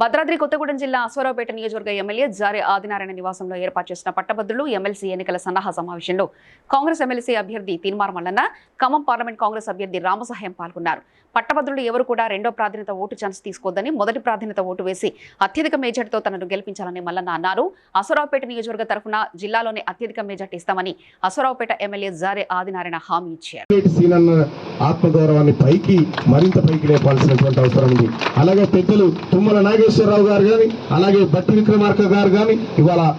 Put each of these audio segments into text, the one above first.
భద్రాద్రి కొత్తగూడెం జిల్లా అశ్వరావుపేట నియోజకవర్గ ఎమ్మెల్యే జారే ఆదినారాయణ నివాసంలో ఏర్పాటు చేసిన పట్టభద్రులు ఎమ్మెల్సీ ఎన్నికల సన్నాహ సమావేశంలో కాంగ్రెస్ ఎమ్మెల్సీ అభ్యర్థి తీన్మార్ మల్లన్న ఖమ్మం పార్లమెంట్ కాంగ్రెస్ అభ్యర్థి రామసహాయం పాల్గొన్నారు. పట్టభద్రులు ఎవరు కూడా రెండో ప్రాధాన్యత ఓటు ఛాన్స్ తీసుకోవద్దని మొదటి ప్రాధాన్యత ఓటు వేసి అత్యధిక మేజర్టీతో తనను గెలిపించాలని మల్లన్న అన్నారు. అశ్వరావుపేట నియోజకవర్గ తరఫున జిల్లాలోనే అత్యధిక మేజర్టీ ఇస్తామని అశ్వరావుపేట ఎమ్మెల్యే జారే ఆదినారాయణ హామీ ఇచ్చారు. ఆత్మగౌరవాన్ని పైకి మరింత పైకి లేపాల్సినటువంటి అవసరం ఉంది. అలాగే పెద్దలు తుమ్మల నాగేశ్వరరావు గారు కానీ అలాగే బట్టి విక్రమార్క గారు కానీ ఇవాళ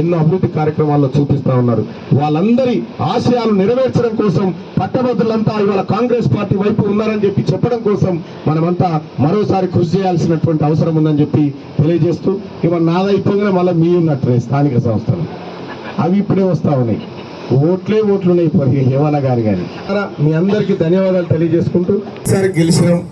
ఎన్నో అభివృద్ధి కార్యక్రమాల్లో చూపిస్తా ఉన్నారు. వాళ్ళందరి ఆశయాలు నెరవేర్చడం కోసం పట్టభద్రులంతా ఇవాళ కాంగ్రెస్ పార్టీ వైపు ఉన్నారని చెప్పి చెప్పడం కోసం మనమంతా మరోసారి కృషి చేయాల్సినటువంటి అవసరం ఉందని చెప్పి తెలియజేస్తూ ఇవాళ నాదైపోగానే మళ్ళీ మీ ఉన్నట్టు స్థానిక సంస్థలు. అవి ఇప్పుడే వస్తా ఉన్నాయి. ఓట్లే ఓట్లు ఉన్నాయి ఇప్పుడు హేమన్న గారు గారి మీ అందరికీ ధన్యవాదాలు తెలియజేసుకుంటూ. ఈసారి గెలిచినాం.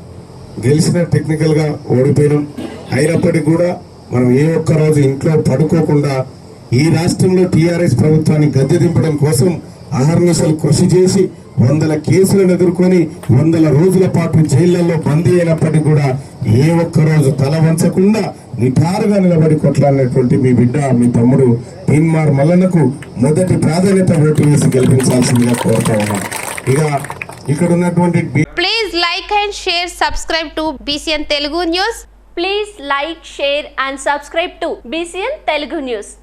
గెలిచిన టెక్నికల్గా ఓడిపోయినాం. అయినప్పటికీ కూడా మనం ఏ ఒక్క రోజు ఇంట్లో పడుకోకుండా ఈ రాష్ట్రంలో టీఆర్ఎస్ ప్రభుత్వాన్ని గద్దె దింపడం కోసం అహర్నిశలు కృషి చేసి వందల కేసులను ఎదుర్కొని వందల రోజుల పాటు జైళ్ళలో బందీ అయినప్పటికీ కూడా ఏ ఒక్క రోజు తల వంచకుండా నిటారుగా నిలబడి కొట్లాడినటువంటి మీ బిడ్డ మీ తమ్ముడు పిన్మార్ మల్లన్నకు మొదటి ప్రాధాన్యత ఓటు వేసి గెలిపించాల్సిందిగా కోరుతా ఉన్నాను ఇక ఇక్కడ ఉన్నటువంటి please like and share subscribe to BCN Telugu news please like share and subscribe to BCN Telugu news